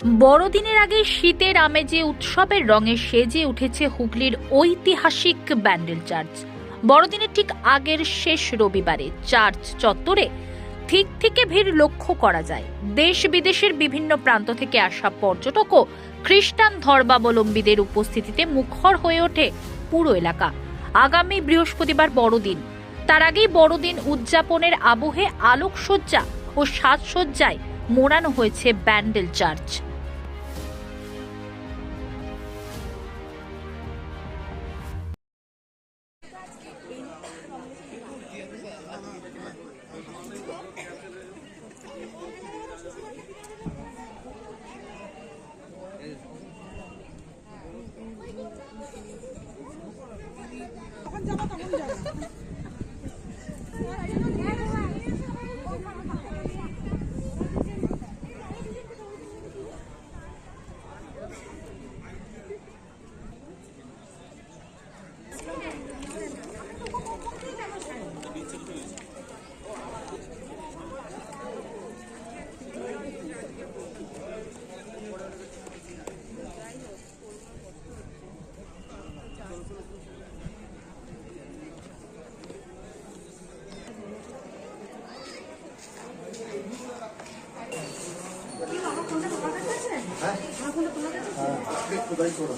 বড়দিনের আগে শীতের আমেজে উৎসবের রঙে সেজে উঠেছে হুগলির ঐতিহাসিক ব্যান্ডেল চার্চ। বড়দিনের ঠিক আগের শেষ রবিবারে চার্চ চত্বরে ঠিক থেকে ভিড় লক্ষ্য করা যায়। দেশ বিদেশের বিভিন্ন প্রান্ত থেকে আসা পর্যটক ও খ্রিস্টান ধর্মাবলম্বীদের উপস্থিতিতে মুখর হয়ে ওঠে পুরো এলাকা। আগামী বৃহস্পতিবার বড়দিন। তার আগেই বড়দিন উদযাপনের আবহে আলোকসজ্জা ও সাজসজ্জায় মোড়ানো হয়েছে ব্যান্ডেল চার্চ। থেকে খোদাই করা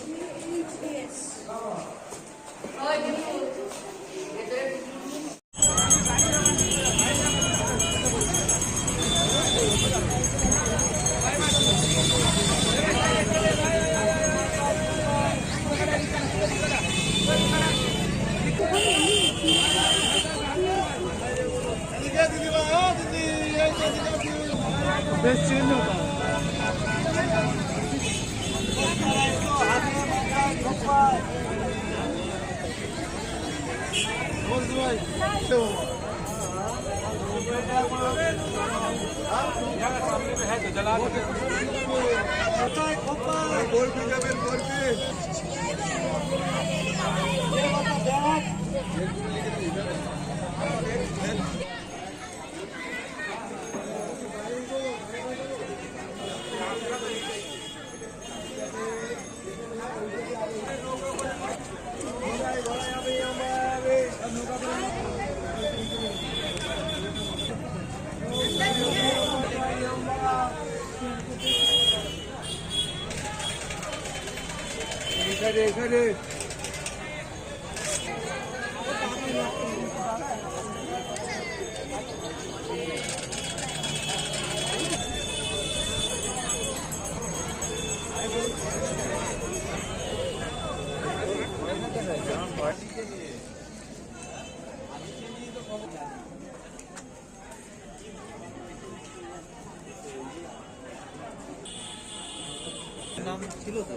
বেশ চিহ্ন গোল পিকাবেন গোল পিক নাম ছিল তো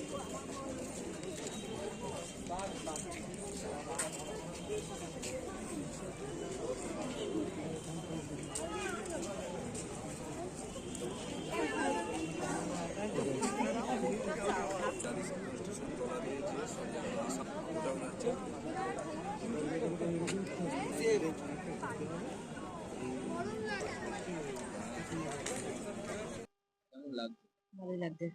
ভালোই লাগছে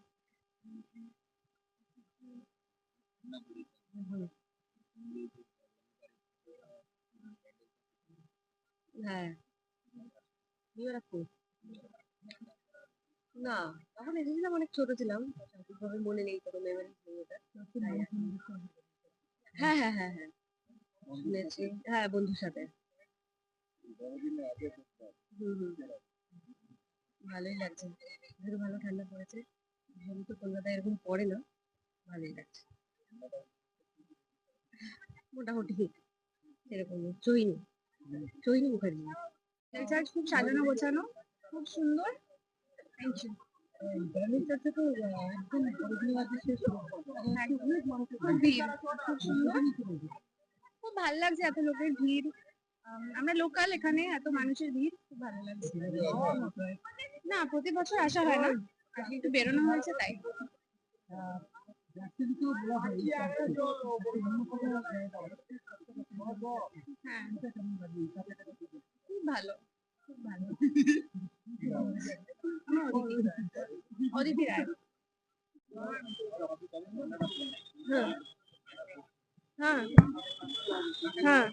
হ্যাঁ। না তখন এসেছিলাম অনেক ছোট ছিলাম। সঠিকভাবে মনে নেই কোনো মেমোরি। হ্যাঁ হ্যাঁ হ্যাঁ হ্যাঁ। শুনেছি। হ্যাঁ বন্ধুর সাথে। হুম হুম। ভালোই লাগছে। ভেতরে ভালো ঠান্ডা পড়েছে। যেহেতু তো কলকাতায় এরকম পড়ে না ভালোই লাগছে। মোটামুটি এরকম চৈনি চৈনি মুখার্জি। চার্চ খুব সাজানো গোছানো খুব সুন্দর। থ্যাংক ইউ খুব ভিড় সুন্দর। খুব ভালো লাগছে এত লোকের ভিড়। আমরা লোকাল এখানে এত মানুষের ভিড়, খুব ভালো লাগছে। না, প্রতি বছর আসা হয় না। আজকে একটু বেরোনো হয়েছে, তাই। ভালো। খুব ভালো। রায়। হ্যাঁ। হ্যাঁ হ্যাঁ।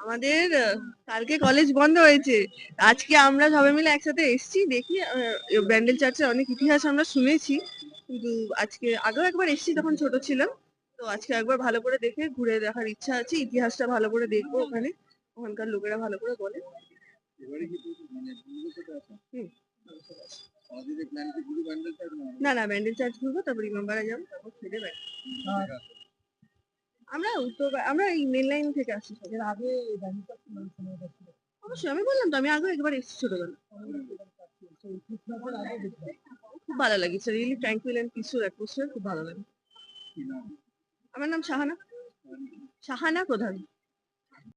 আমাদের কালকে কলেজ বন্ধ হয়েছে আজকে আমরা সবাই মিলে একসাথে এসছি, দেখি ব্যান্ডেল চার্চের অনেক ইতিহাস আমরা শুনেছি কিন্তু আজকে আগেও একবার এসেছি তখন ছোট ছিলাম তো আজকে একবার ভালো করে দেখে ঘুরে দেখার ইচ্ছা আছে, ইতিহাসটা ভালো করে দেখব ওখানে ওখানকার লোকেরা ভালো করে বলে? হুম। না? না না ব্যান্ডেল চার্চ ঘুরবো তারপর ইমামবাড়া যাব তারপর ফিরে আমরা উত্তর আমরা এই মেন লাইন থেকে। আগে। অবশ্যই আমি বললাম তো আমি আগে একবার এসেছি ছোটবেলা। খুব ভালো লাগছে really tranquil and peaceful atmosphere খুব ভালো লাগে আমার নাম শাহানা শাহানা প্রধান